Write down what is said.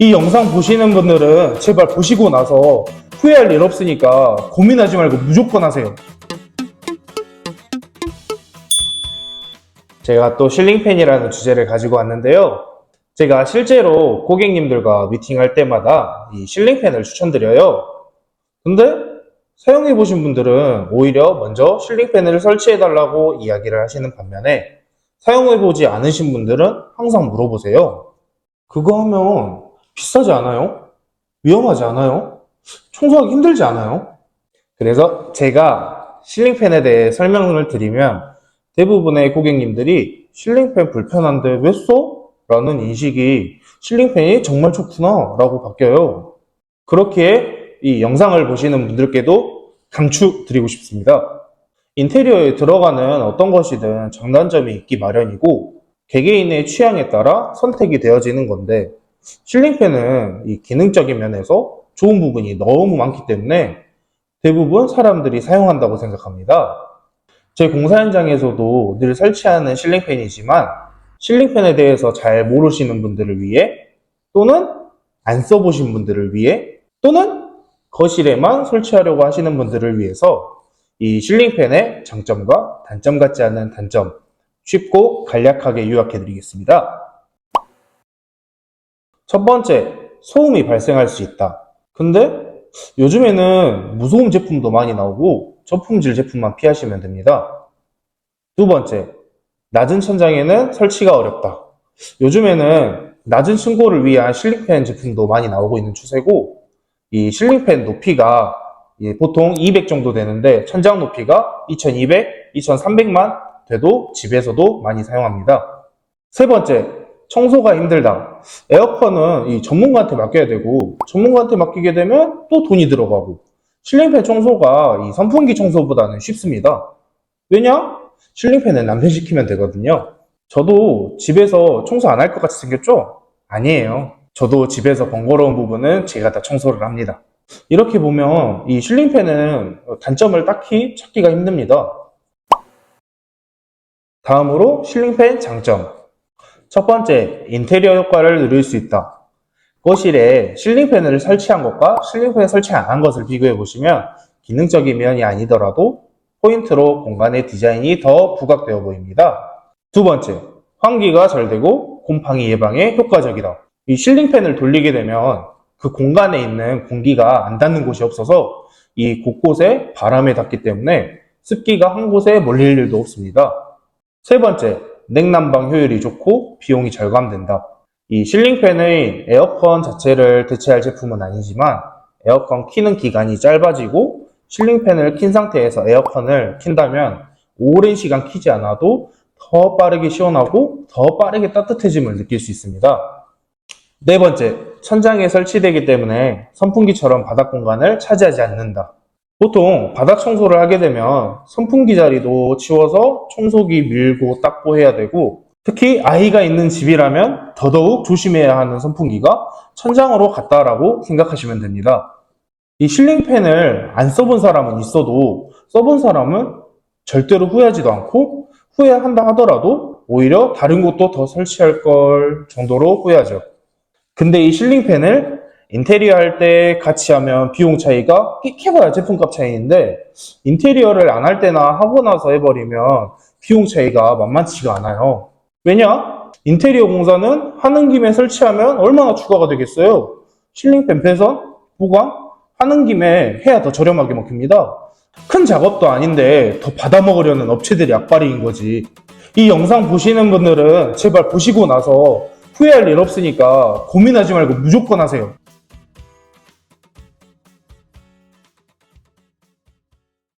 이 영상 보시는 분들은 제발 보시고 나서 후회할 일 없으니까 고민하지 말고 무조건 하세요. 제가 또 실링팬이라는 주제를 가지고 왔는데요. 제가 실제로 고객님들과 미팅할 때마다 이 실링팬을 추천드려요. 근데 사용해 보신 분들은 오히려 먼저 실링팬을 설치해 달라고 이야기를 하시는 반면에 사용해 보지 않으신 분들은 항상 물어보세요. 그거 하면 비싸지 않아요? 위험하지 않아요? 청소하기 힘들지 않아요? 그래서 제가 실링팬에 대해 설명을 드리면 대부분의 고객님들이 실링팬 불편한데 왜 써? 라는 인식이 실링팬이 정말 좋구나 라고 바뀌어요. 그렇기에 이 영상을 보시는 분들께도 강추드리고 싶습니다. 인테리어에 들어가는 어떤 것이든 장단점이 있기 마련이고 개개인의 취향에 따라 선택이 되어지는 건데 실링팬은 이 기능적인 면에서 좋은 부분이 너무 많기 때문에 대부분 사람들이 사용한다고 생각합니다. 제 공사 현장에서도 늘 설치하는 실링팬이지만 실링팬에 대해서 잘 모르시는 분들을 위해 또는 안 써보신 분들을 위해 또는 거실에만 설치하려고 하시는 분들을 위해서 이 실링팬의 장점과 단점 같지 않은 단점 쉽고 간략하게 요약해 드리겠습니다. 첫 번째, 소음이 발생할 수 있다. 근데 요즘에는 무소음 제품도 많이 나오고 저품질 제품만 피하시면 됩니다. 두 번째, 낮은 천장에는 설치가 어렵다. 요즘에는 낮은 층고를 위한 실링팬 제품도 많이 나오고 있는 추세고 이 실링팬 높이가 예, 보통 200 정도 되는데 천장 높이가 2200, 2300만 돼도 집에서도 많이 사용합니다. 세 번째, 청소가 힘들다. 에어컨은 이 전문가한테 맡겨야 되고 전문가한테 맡기게 되면 또 돈이 들어가고 실링팬 청소가 이 선풍기 청소보다는 쉽습니다. 왜냐? 실링팬은 남편시키면 되거든요. 저도 집에서 청소 안 할 것 같이 생겼죠? 아니에요. 저도 집에서 번거로운 부분은 제가 다 청소를 합니다. 이렇게 보면 이 실링팬은 단점을 딱히 찾기가 힘듭니다. 다음으로 실링팬 장점. 첫 번째, 인테리어 효과를 누릴 수 있다. 거실에 실링팬을 설치한 것과 실링팬을 설치 안 한 것을 비교해 보시면 기능적인 면이 아니더라도 포인트로 공간의 디자인이 더 부각되어 보입니다. 두 번째, 환기가 잘 되고 곰팡이 예방에 효과적이다. 이 실링팬을 돌리게 되면 그 공간에 있는 공기가 안 닿는 곳이 없어서 이 곳곳에 바람에 닿기 때문에 습기가 한 곳에 몰릴 일도 없습니다. 세 번째, 냉난방 효율이 좋고 비용이 절감된다. 이 실링팬의 에어컨 자체를 대체할 제품은 아니지만 에어컨 키는 기간이 짧아지고 실링팬을 킨 상태에서 에어컨을 킨다면 오랜 시간 키지 않아도 더 빠르게 시원하고 더 빠르게 따뜻해짐을 느낄 수 있습니다. 네 번째, 천장에 설치되기 때문에 선풍기처럼 바닥 공간을 차지하지 않는다. 보통 바닥 청소를 하게 되면 선풍기 자리도 치워서 청소기 밀고 닦고 해야 되고 특히 아이가 있는 집이라면 더더욱 조심해야 하는 선풍기가 천장으로 갔다라고 생각하시면 됩니다. 이 실링팬을 안 써본 사람은 있어도 써본 사람은 절대로 후회하지도 않고 후회한다 하더라도 오히려 다른 곳도 더 설치할 걸 정도로 후회하죠. 근데 이 실링팬을 인테리어 할 때 같이 하면 비용 차이가 끽해봐야 제품값 차이인데 인테리어를 안 할 때나 하고 나서 해버리면 비용 차이가 만만치가 않아요. 왜냐? 인테리어 공사는 하는 김에 설치하면 얼마나 추가가 되겠어요? 실링팬 배선, 보강 하는 김에 해야 더 저렴하게 먹힙니다. 큰 작업도 아닌데 더 받아먹으려는 업체들이 악바리인 거지. 이 영상 보시는 분들은 제발 보시고 나서 후회할 일 없으니까 고민하지 말고 무조건 하세요.